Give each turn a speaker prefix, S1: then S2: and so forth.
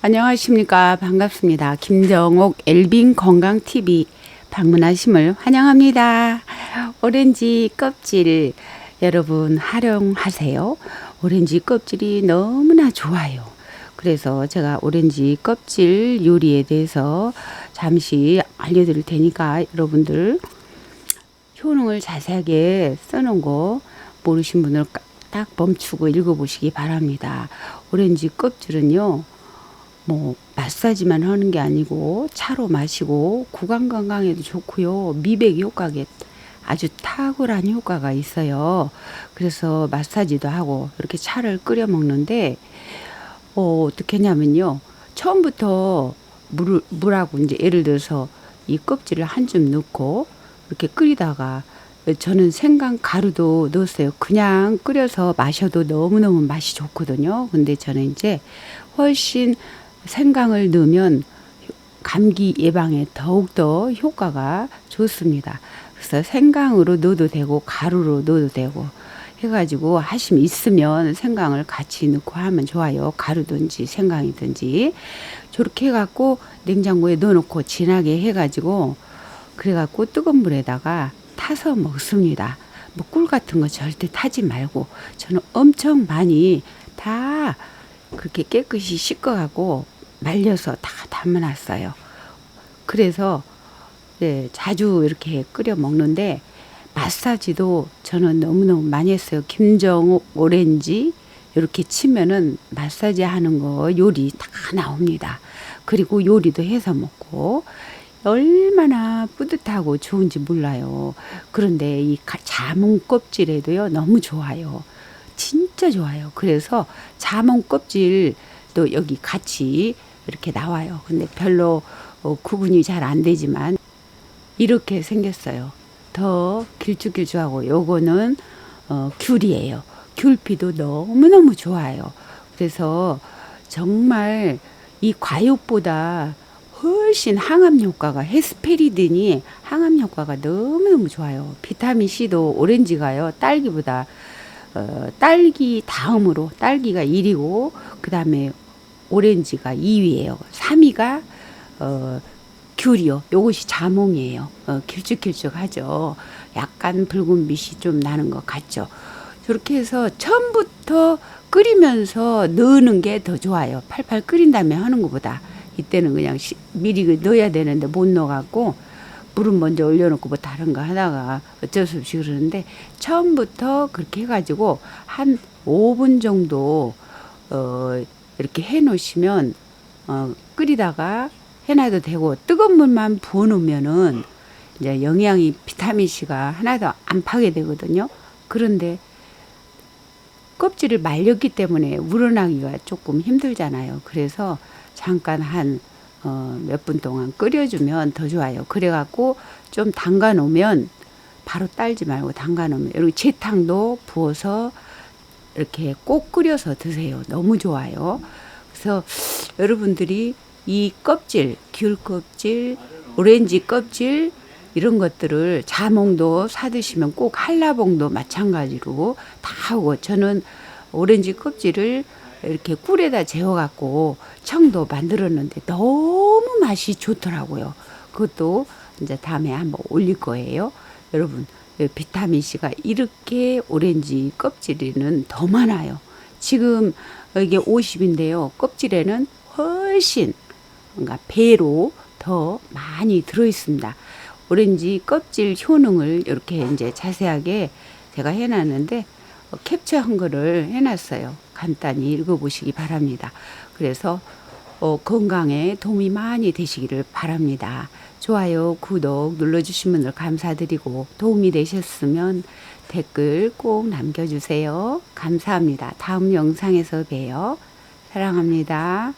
S1: 안녕하십니까. 반갑습니다. 김정옥 엘빈 건강TV 방문하심을 환영합니다. 오렌지 껍질 여러분 활용하세요. 오렌지 껍질이 너무나 좋아요. 그래서 제가 오렌지 껍질 요리에 대해서 잠시 알려드릴 테니까 여러분들 효능을 자세하게 써놓은 거 모르신 분들 딱 멈추고 읽어보시기 바랍니다. 오렌지 껍질은요, 뭐 마사지만 하는 게 아니고 차로 마시고 구강 건강에도 좋고요. 미백 효과에 아주 탁월한 효과가 있어요. 그래서 마사지도 하고 이렇게 차를 끓여 먹는데 어, 어떻게 하냐면요. 처음부터 물, 물하고 이제 예를 들어서 이 껍질을 한 줌 넣고 이렇게 끓이다가 저는 생강 가루도 넣었어요. 그냥 끓여서 마셔도 너무너무 맛이 좋거든요. 근데 저는 이제 훨씬 생강을 넣으면 감기 예방에 더욱더 효과가 좋습니다. 그래서 생강으로 넣어도 되고 가루로 넣어도 되고 해가지고 하심 있으면 생강을 같이 넣고 하면 좋아요. 가루든지 생강이든지 저렇게 해갖고 냉장고에 넣어놓고 진하게 해가지고 그래갖고 뜨거운 물에다가 타서 먹습니다. 뭐 꿀 같은 거 절대 타지 말고 저는 엄청 많이 다 그렇게 깨끗이 씻어가고 말려서 다 담아놨어요. 그래서 네, 자주 이렇게 끓여 먹는데 마사지도 저는 너무너무 많이 했어요. 김정욱 오렌지 이렇게 치면은 마사지 하는 거 요리 다 나옵니다. 그리고 요리도 해서 먹고 얼마나 뿌듯하고 좋은지 몰라요. 그런데 이 자몽 껍질에도요 너무 좋아요. 진짜 좋아요. 그래서 자몽 껍질도 여기 같이 이렇게 나와요. 근데 별로 어, 구분이 잘 안 되지만 이렇게 생겼어요. 더 길쭉길쭉하고 요거는 어, 귤이에요. 귤피도 너무너무 좋아요. 그래서 정말 이 과육보다 훨씬 항암 효과가 헤스페리딘이 항암 효과가 너무너무 좋아요. 비타민 C도 오렌지가요. 딸기보다 어, 딸기 다음으로 딸기가 1위고 그다음에 오렌지가 2위예요. 3위가 어, 귤이요. 요것이 자몽이에요. 어, 길쭉길쭉하죠. 약간 붉은 빛이 좀 나는 것 같죠. 저렇게 해서 처음부터 끓이면서 넣는 게 더 좋아요. 팔팔 끓인 다음에 하는 것보다 이때는 그냥 시, 미리 그 넣어야 되는데 못 넣어갖고 물은 먼저 올려놓고 뭐 다른 거 하다가 어쩔 수 없이 그러는데 처음부터 그렇게 해가지고 한 5분 정도 어, 이렇게 해 놓으시면 어, 끓이다가 해놔도 되고 뜨거운 물만 부어 놓으면은 이제 영양이 비타민 C가 하나도 안 파게 되거든요. 그런데 껍질을 말렸기 때문에 우러나기가 조금 힘들잖아요. 그래서 잠깐 한 어, 몇 분 동안 끓여주면 더 좋아요. 그래갖고 좀 담가 놓으면 바로 딸지 말고 담가 놓으면 이렇게 재탕도 부어서 이렇게 꼭 끓여서 드세요. 너무 좋아요. 그래서 여러분들이 이 껍질, 귤 껍질, 오렌지 껍질 이런 것들을 자몽도 사 드시면 꼭 한라봉도 마찬가지로 다 하고 저는 오렌지 껍질을 이렇게 꿀에다 재워 갖고 청도 만들었는데 너무 맛이 좋더라고요. 그것도 이제 다음에 한번 올릴 거예요. 여러분, 비타민 C가 이렇게 오렌지 껍질에는 더 많아요. 지금 이게 50인데요. 껍질에는 훨씬 뭔가 배로 더 많이 들어 있습니다. 오렌지 껍질 효능을 이렇게 이제 자세하게 제가 해놨는데 어, 캡처한 거를 해놨어요. 간단히 읽어보시기 바랍니다. 그래서 어, 건강에 도움이 많이 되시기를 바랍니다. 좋아요, 구독 눌러주신 분들 감사드리고 도움이 되셨으면 댓글 꼭 남겨주세요. 감사합니다. 다음 영상에서 봬요. 사랑합니다.